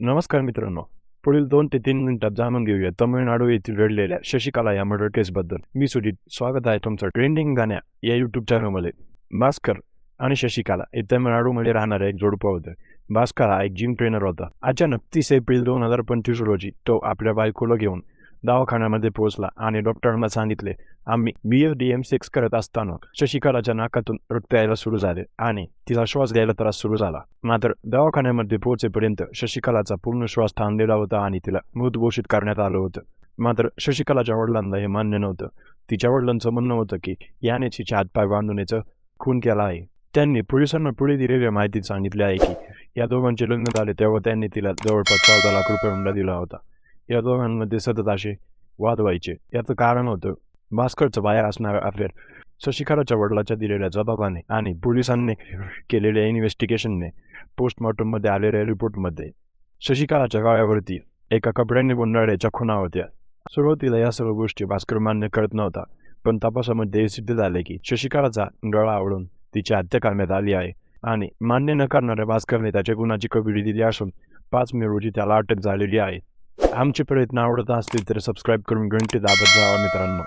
नमस्कार मित्रांनो. पुढील दोन ते तीन मिनिटात जाणून घेऊया तमिळनाडू येथील घडलेल्या शशिकला या मर्डर केसबद्दल मी सुजित. स्वागत आहे तुमचं ट्रेंडिंग गाण्या या यूट्यूब चॅनलमध्ये भास्कर आणि शशिकला हे तमिळनाडूमध्ये राहणारं एक जोडपं होतं. भास्कर हा एक जिम ट्रेनर होता. अचानक तीस एप्रिल दोन हजार पंचवीस रोजी तो आपल्या बायकोला घेऊन दवाखान्यामध्ये पोहोचला आणि डॉक्टरांना सांगितले आम्ही B F D M six करत असताना शशिकलाच्या नाकातून रक्त यायला सुरू झाले आणि तिचा श्वास घ्यायला त्रास सुरू झाला. मात्र दवाखान्यामध्ये पोहोचेपर्यंत शशिकलाचा पूर्ण श्वास थांबलेला होता आणि तिला मृत घोषित करण्यात आलं होतं. मात्र शशिकलाच्या वडिलांना हे मान्य नव्हतं. तिच्या वडिलांचं म्हणणं होतं की याने तिच्या हातपाय बांधून खून केला आहे. त्यांनी पोलिसांना पुढे दिलेल्या माहितीत सांगितले आहे की या दोघांचे लग्न झाले तेव्हा त्यांनी तिला जवळपास चौदा लाख रुपये हुंडा दिला होता. या दोघांमध्ये सतत असे वाद व्हायचे. याचं कारण होतं भास्करचं बाहेर असणारं अफेअर शशिखराच्या वडिलाच्या दिलेल्या जबाबाने आणि पोलिसांनी केलेल्या इन्व्हेस्टिगेशनने पोस्टमॉर्टममध्ये आलेल्या रिपोर्टमध्ये शशिकलाच्या गाळ्यावरती एका कपड्याने गुंडाळ्याच्या खुणा होत्या. सुरुवातीला या सर्व गोष्टी भास्कर मान्य करत नव्हता पण तपासामध्ये हे सिद्ध झाले की शशिकाराचा गळा आवडून तिची हत्या करण्यात आली आहे आणि मान्य न करणाऱ्या भास्करने त्याच्या गुणाची कबुली दिली असून पाच मे रोजी त्याला अटक झालेली आहे. आमचे प्रयत्न आवडत असतील तर सबस्क्राईब करून घंटी दाबत जावा मित्रांनो.